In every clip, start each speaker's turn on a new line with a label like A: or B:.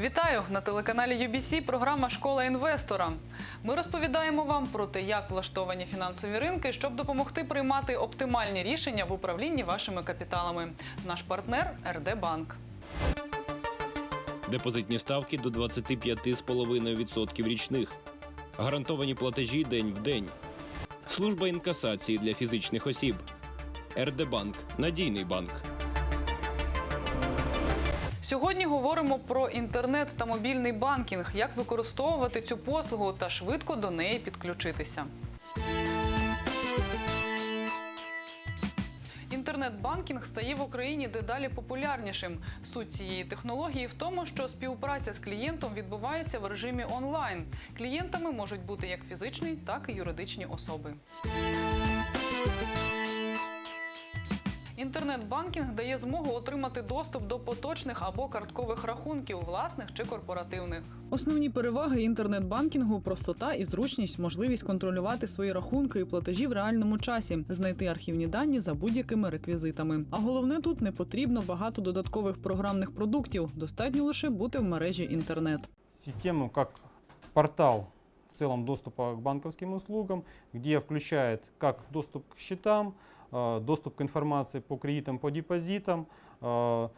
A: Вітаю на телеканалі UBC програма Школа інвестора. Ми розповідаємо вам про те, як влаштовані фінансові ринки, щоб допомогти приймати оптимальні рішення в управлінні вашими капіталами. Наш партнер РД Банк.
B: Депозитні ставки до 25,5% річних. Гарантовані платежі день в день. Служба інкасації для фізичних осіб. РД Банк надійний банк.
A: Сьогодні говоримо про інтернет та мобільний банкінг, як використовувати цю послугу та швидко до неї підключитися. Інтернет-банкінг стає в Україні дедалі популярнішим. Суть цієї технології в тому, що співпраця з клієнтом відбувається в режимі онлайн. Клієнтами можуть бути як фізичні, так і юридичні особи. Інтернет-банкінг дає змогу отримати доступ до поточних або карткових рахунків, власних чи корпоративних. Основні переваги інтернет-банкінгу простота і зручність, можливість контролювати свої рахунки і платежі в реальному часі, знайти архівні дані за будь-якими реквізитами. А головне тут не потрібно багато додаткових програмних продуктів. Достатньо лише бути в мережі інтернет.
C: систему как портал целом доступа к банковским услугам, где включает как доступ к счетам, э, доступ к информации по кредитам, по депозитам, э,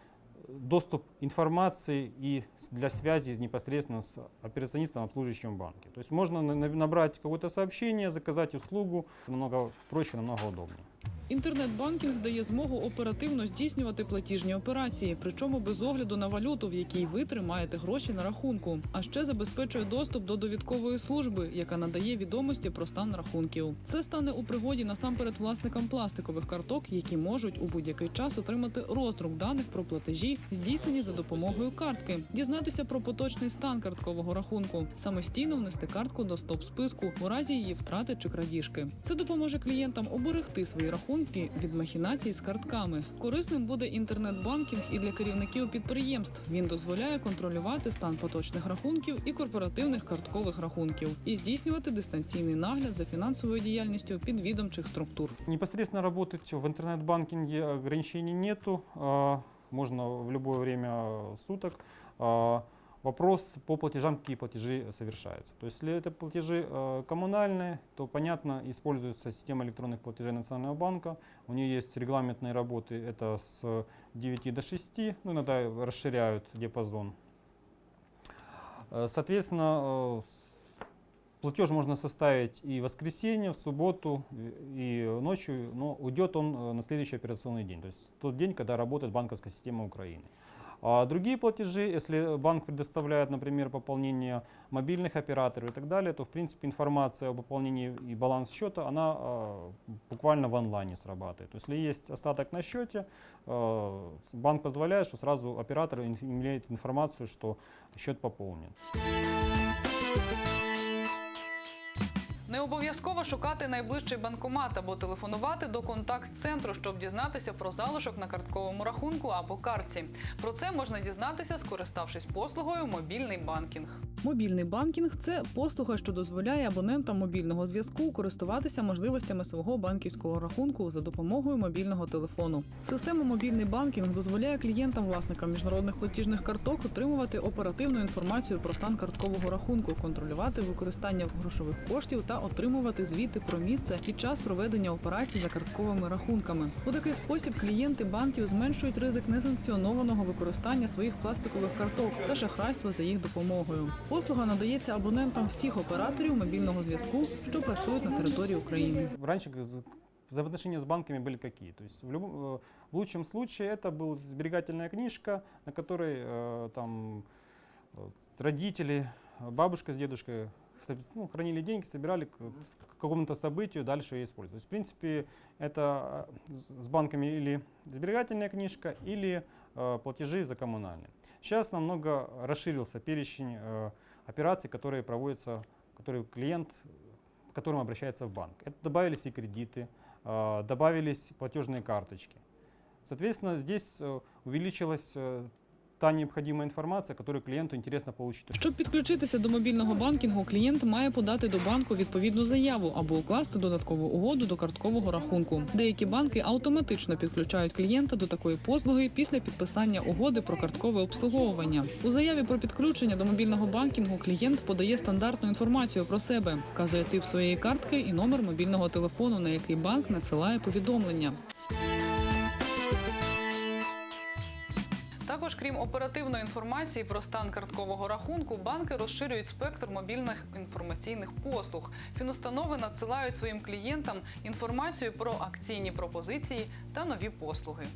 C: доступ информации и для связи непосредственно с операционистом, обслуживающим банке. То есть можно на- на- набрать какое-то сообщение, заказать услугу, намного проще, намного удобнее.
A: Інтернет-банкінг дає змогу оперативно здійснювати платіжні операції, причому без огляду на валюту, в якій ви тримаєте гроші на рахунку. А ще забезпечує доступ до довідкової служби, яка надає відомості про стан рахунків. Це стане у пригоді насамперед власникам пластикових карток, які можуть у будь-який час отримати роздрук даних про платежі, здійснені за допомогою картки, дізнатися про поточний стан карткового рахунку, самостійно внести картку до стоп-списку у разі її втрати чи крадіжки. Це допоможе клієнтам оберегти свої рахунки від махінацій з картками. Корисним буде інтернет-банкінг і для керівників підприємств. Він дозволяє контролювати стан поточних рахунків і корпоративних карткових рахунків і здійснювати дистанційний нагляд за фінансовою діяльністю підвідомчих структур.
C: Непосредственно работать в интернет-банкинге ограничений нету, можно в любое время суток. Вопрос по платежам, какие платежи совершаются. То есть, если это платежи э, коммунальные, то, понятно, используется система электронных платежей Национального банка. У нее есть регламентные работы, это с 9 до 6, ну, иногда расширяют диапазон. Э, Соответственно, э, платеж можно составить и в воскресенье, в субботу, и ночью, но уйдет он на следующий операционный день, то есть тот день, когда работает банковская система Украины. А другие платежи, если банк предоставляет, например, пополнение мобильных операторов и так далее, то, в принципе, информация о пополнении и баланс счета, она э, буквально в онлайне срабатывает. То есть, если есть остаток на счете, э, банк позволяет, что сразу оператор имеет информацию, что счет пополнен.
A: Обов'язково шукати найближчий банкомат або телефонувати до контакт-центру, щоб дізнатися про залишок на картковому рахунку або картці. Про це можна дізнатися, скориставшись послугою мобільний банкінг. Мобільний банкінг це послуга, що дозволяє абонентам мобільного зв'язку користуватися можливостями свого банківського рахунку за допомогою мобільного телефону. Система мобільний банкінг дозволяє клієнтам, власникам міжнародних платіжних карток отримувати оперативну інформацію про стан карткового рахунку, контролювати використання грошових коштів та отримувати звіти про місце і час проведення операцій за картковими рахунками. У такий спосіб клієнти банків зменшують ризик несанкціонованого використання своїх пластикових карток та шахрайства за їх допомогою. Послуга надається абонентам всіх операторів мобільного зв'язку, що працюють на території України.
C: Раньше как з- взаимоотношения с банками были какие? То есть в, любом, э, в лучшем случае это была сберегательная книжка, на которой э, там э, родители, э, бабушка с дедушкой со- ну, хранили деньги, собирали к, к какому-то событию, дальше ее использовать. То есть, в принципе, это э, с банками или сберегательная книжка, или э, платежи за коммунальные. Сейчас намного расширился перечень э, операций, которые проводятся, которые клиент, к которым обращается в банк. Это добавились и кредиты, э, добавились платежные карточки. Соответственно, здесь э, увеличилось э, та необходимая информация, которую клиенту интересно получить.
A: Щоб підключитися до мобільного банкінгу, клієнт має подати до банку відповідну заяву або укласти додаткову угоду до карткового рахунку. Деякі банки автоматично підключають клієнта до такої послуги після підписання угоди про карткове обслуговування. У заяві про підключення до мобільного банкінгу клієнт подає стандартну інформацію про себе, вказує тип своєї картки і номер мобільного телефону, на який банк надсилає повідомлення. Крім оперативної інформації про стан карткового рахунку, банки розширюють спектр мобільних інформаційних послуг. Фінустанови надсилають своїм клієнтам інформацію про акційні пропозиції та нові послуги.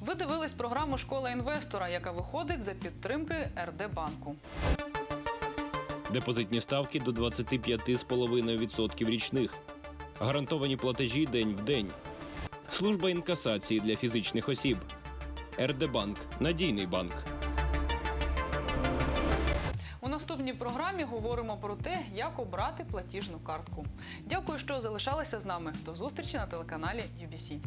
A: Ви дивились програму Школа інвестора, яка виходить за підтримки РД банку.
B: Депозитні ставки до 25,5% річних. Гарантовані платежі день в день. Служба інкасації для фізичних осіб. РДБанк надійний банк.
A: У наступній програмі говоримо про те, як обрати платіжну картку. Дякую, що залишалися з нами. До зустрічі на телеканалі UBC.